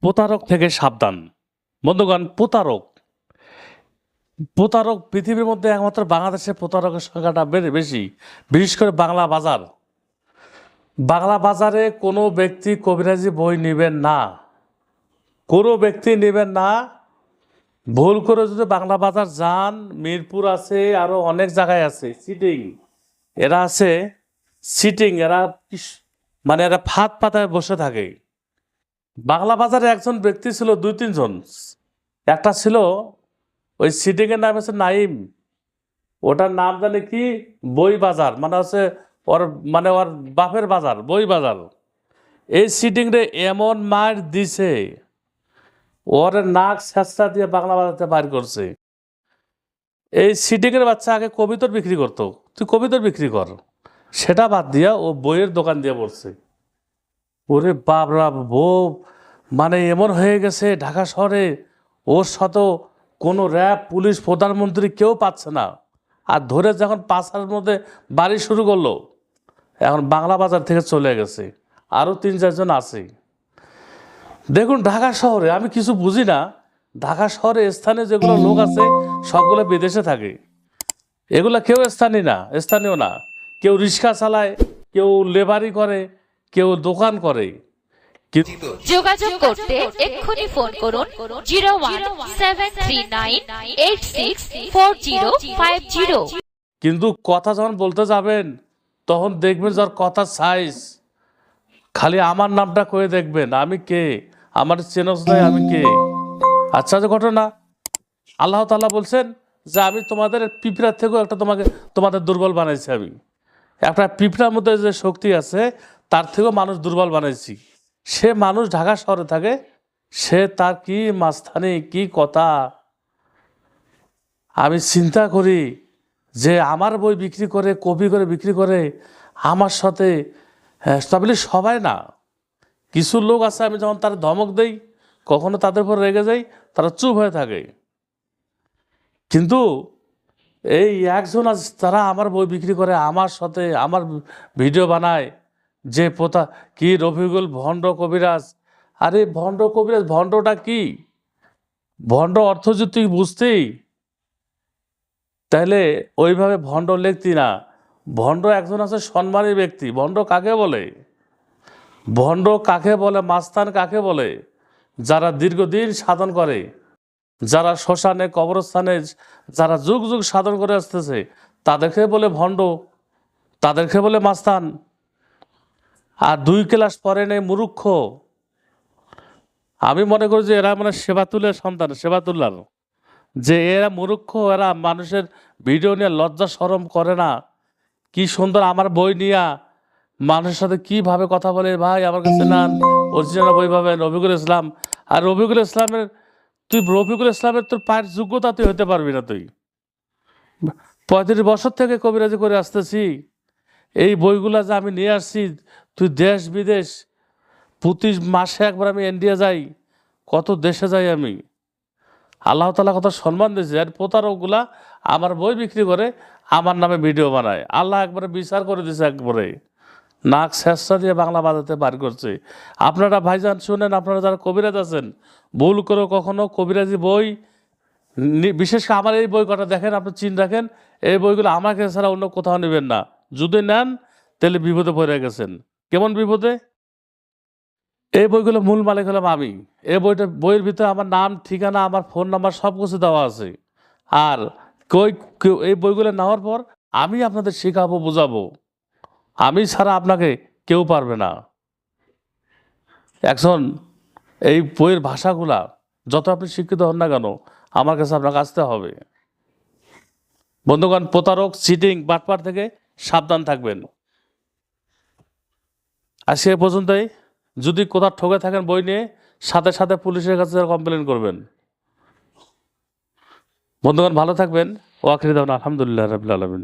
প্রতারক থেকে সাবধান। বন্ধুগণ, প্রতারক। প্রতারক পৃথিবীর মধ্যে একমাত্র বাংলাদেশে প্রতারকের সংখ্যাটা বেড়ে বেশি, বিশেষ করে বাংলা বাজার। বাংলা বাজারে কোনো ব্যক্তি কবিরাজি বই নেবেন না। কোনো ব্যক্তি নেবেন না। ভুল করে যদি বাংলা বাজার যান, মিরপুর আছে আরও অনেক জায়গায় আছে, সিটিং। এরা আছে, সিটিং, এরা মানে এরা ফাঁদ পাতায় বসে থাকে। বাংলা বাজারে একজন ব্যক্তি ছিল, দুই, তিনজন। একটা ছিল ওই সিটিংয়ের নাম হচ্ছে নাইম। ওটার নাম জানে কি? বই বাজার। মানে হচ্ছে ওর মানে ওর বাপের বাজার, বই বাজার। এই সিটিংরে এমন মার দিছে, ওর নাক ছেঁচড়া দিয়ে বাংলা বাজারতে বার করছে। এই সিটিংয়ের বাচ্চা আগে কবিতর বিক্রি করতো। তুই কবিতর বিক্রি কর। সেটা বাদ দিয়া ও বইয়ের দোকান দিয়ে পড়ছে ওরে বাবরা বউ মানে এমন হয়ে গেছে ঢাকা শহরে, ওর সাথে কোনো র্যাব পুলিশ, প্রধানমন্ত্রী কেউ পাচ্ছে না। আর ধরে যখন পাঁচার মধ্যে বাড়ি শুরু করল, এখন বাংলা বাজার থেকে চলে গেছে, আরও তিন চারজন আছে। দেখুন ঢাকা শহরে, আমি কিছু বুঝি না, ঢাকা শহরে স্থানীয় যেগুলো লোক আছে, সবগুলো বিদেশে থাকে। এগুলো কেউ স্থানীয় না স্থানীয় না। কেউ রিক্সা চালায়, কেউ লেবারি করে কেউ দোকান করে। কিন্তু যোগাযোগ করতে এক্ষুনি ফোন করুন zero one seven three nine eight six four zero five zero. কিন্তু কথা যখন বলতে যাবেন তখন দেখবেন যার কথা সাইজ খালি আমার নামটা কয়ে দেখবেন আমি কে? আমার চেনস নাই আমি কে? আচ্ছা যে ঘটনা। আল্লাহ তাআলা বলছেন যে আমি তোমাদের পিঁপড়ার থেকেও একটা তোমাকে তোমাদের দুর্বল বানাইছি আমি। একটা পিঁপড়ার মধ্যে যে শক্তি আছে তার থেকেও মানুষ দুর্বল বানাইছি। সে মানুষ ঢাকা শহরে থাকে সে তার কি মাঝখানে কি কথা? আমি চিন্তা করি যে আমার বই বিক্রি করে কপি করে বিক্রি করে আমার সাথে হ্যাঁ, তবে সবাই না। কিছু লোক আছে আমি যখন তার ধমক দেই কখনো তাদের উপর রেগে যাই তারা চুপ হয়ে থাকে। কিন্তু এই একজন আছে তারা আমার বই বিক্রি করে আমার সাথে আমার ভিডিও বানায় যে পোতা, কি রফিকুল ভণ্ড কবিরাজ? আরে ভণ্ড কবিরাজ, ভণ্ডটা কি? ভণ্ড অর্থ যদি বুঝতেই, তাহলে ওইভাবে ভণ্ড লিখতি না। ভণ্ড একজন আছে সম্মানী ব্যক্তি। ভণ্ড কাকে বলে? ভণ্ড কাকে বলে? মাস্তান কাকে বলে? যারা দীর্ঘদিন সাধন করে, যারা শ্মশানে, কবরস্থানে, যারা যুগ যুগ সাধন করে আসতেছে, তাদেরকে বলে ভণ্ড, তাদেরকে বলে মাস্তান। আর দুই ক্লাস পরে নেই মুরুক্ষ। আমি মনে করি যে এরা মানে সেবাতুলের সন্তান সেবাতুল্লার যে এরা মূর্খ এরা মানুষের ভিডিও নিয়ে লজ্জা সরম করে না। কি সুন্দর আমার বই নিয়া মানুষের সাথে কীভাবে কথা বলে, ভাই, আমার কাছে নেন। অরিজিনাল বই পাবেন রফিকুল ইসলাম। আর রফিকুল ইসলামের, তুই রফিকুল ইসলামের তোর পায়ের যোগ্যতা তুই হতে পারবি না তুই। পঁয়ত্রিশ বছর থেকে কবিরাজি করে আসতেছি। এই বইগুলা যে আমি নিয়ে আসছি তুই দেশ বিদেশ, প্রতি মাসে একবার আমি ইন্ডিয়া যাই, কত দেশে যাই আমি? আল্লাহ তালা কত সম্মান দিয়েছে। আর প্রতারকগুলা আমার বই বিক্রি করে আমার নামে ভিডিও বানায়। আল্লাহ একবারে বিচার করে দিয়েছে একবারে। নাক শেষা দিয়ে বাংলা বাজাতে বার করছে। আপনারা ভাইজান শুনেন, আপনারা যারা কবিরাজ আছেন, ভুল করে কখনো কবিরাজি বই বিশেষ করে আমার এই বই কটা দেখেন, আপনি চিন রাখেন, এই বইগুলো আমাকে ছাড়া অন্য কোথাও নেবেন না। যদি নেন, তাহলে বিপদে পড়ে গেছেন। কেমন বিপদে? এই বইগুলো মূল মালিক হলাম আমি। এই বইটা, বইয়ের ভিতরে আমার নাম, ঠিকানা, আমার ফোন নাম্বার সব কিছু দেওয়া আছে। আর কই এই বইগুলো নেওয়ার পর আমি আপনাদের শেখাবো, বোঝাবো। আমি ছাড়া আপনাকে কেউ পারবে না। একজন এই বইয়ের ভাষাগুলা, যত আপনি শিক্ষিত হন না কেন, আমার কাছে আপনাকে আসতে হবে। বন্ধুগণ, প্রতারক চিটিং বাটপার থেকে সাবধান থাকবেন। আজকে সে পর্যন্তই, যদি কোথাও ঠকে থাকেন বই নিয়ে, সাথে সাথে পুলিশের কাছে কমপ্লেন করবেন। বন্ধুগণ, ভালো থাকবেন। ওয়াকির আলহামদুলিল্লাহ রবিল আলমিন।